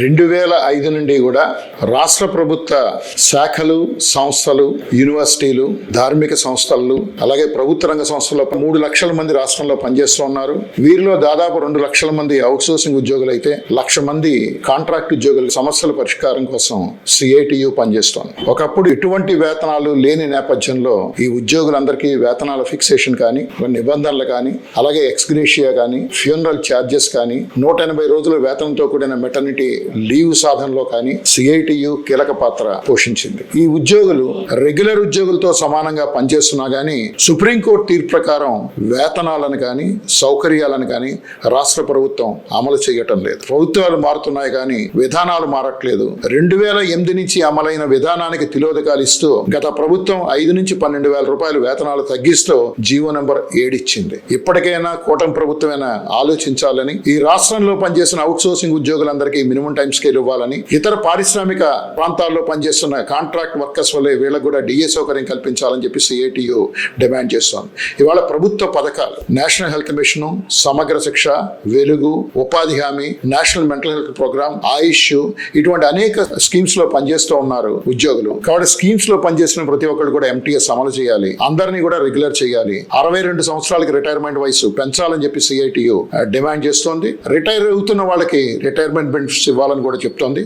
రెండు వేల ఐదు నుండి కూడా రాష్ట్ర ప్రభుత్వ శాఖలు సంస్థలు యూనివర్సిటీలు ధార్మిక సంస్థలు అలాగే ప్రభుత్వ రంగ సంస్థల్లో మూడు లక్షల మంది రాష్ట్రంలో పనిచేస్తూ ఉన్నారు. వీరిలో దాదాపు రెండు లక్షల మంది అవుట్సోర్సింగ్ ఉద్యోగులు అయితే లక్ష మంది కాంట్రాక్ట్ ఉద్యోగుల సమస్యల పరిష్కారం కోసం సిఐటియు పనిచేస్తోంది ఒకప్పుడు ఎటువంటి వేతనాలు లేని నేపథ్యంలో ఈ ఉద్యోగులందరికీ వేతనాల ఫిక్సేషన్ కానీ నిబంధనలు కానీ అలాగే ఎక్స్గ్రేషియా కానీ ఫ్యూనరల్ ఛార్జెస్ కానీ నూట ఎనభై రోజుల వేతనంతో కూడిన మెటర్నిటీ లీవ్ సాధనలో కానీ సిఐటియు కీలక పాత్ర పోషించింది. ఈ ఉద్యోగులు రెగ్యులర్ ఉద్యోగులతో సమానంగా పనిచేస్తున్నా గానీ సుప్రీంకోర్టు తీర్పు ప్రకారం వేతనాలను కానీ సౌకర్యాలను కానీ రాష్ట్ర ప్రభుత్వం అమలు చేయటం లేదు. ప్రభుత్వాలు మారుతున్నాయి కానీ విధానాలు మారట్లేదు. రెండు వేల ఎనిమిది నుంచి అమలైన విధానానికి తిలోదకాలు ఇస్తూ గత ప్రభుత్వం ఐదు నుంచి పన్నెండు వేల రూపాయలు వేతనాలు తగ్గిస్తూ జీవో నెంబర్ ఏడిచ్చింది. ఇప్పటికైనా కూటమి ప్రభుత్వమైనా ఆలోచించాలని ఈ రాష్ట్రంలో పనిచేసిన అవుట్ సోర్సింగ్ ఉద్యోగులందరికీ మినిమం టైం స్కేల్ ఇవ్వాలని. ఇతర పారిశ్రామిక ప్రాంతాల్లో పనిచేస్తున్న కాంట్రాక్ట్ వర్కర్స్ వల్లే వీళ్ళకు కూడా డిఏ సౌకర్యం కల్పించాలని చెప్పి సిఐటియు డిమాండ్ చేస్తోంది. ఇవాళ ప్రభుత్వ పథకాలు నేషనల్ హెల్త్ మిషన్ సమగ్ర శిక్ష వెలుగు ఉపాధి హామీ national mental health programme AYUSH ఇటువంటి అనేక స్కీమ్స్లో పనిచేస్తూ ఉన్నారు ఉద్యోగులు. కాబట్టి స్కీమ్స్లో పనిచేసిన ప్రతి ఒక్కరు కూడా ఎంటీఎస్ అమలు చేయాలి. అందరినీ కూడా రెగ్యులర్ చేయాలి. అరవై రెండు సంవత్సరాలకి రిటైర్మెంట్ వయసు పెంచాలని చెప్పి సిఐటియు డిమాండ్ చేస్తోంది. రిటైర్ అవుతున్న వాళ్ళకి రిటైర్మెంట్ బెనిఫిట్స్ ఇవ్వాలని కూడా చెప్తోంది.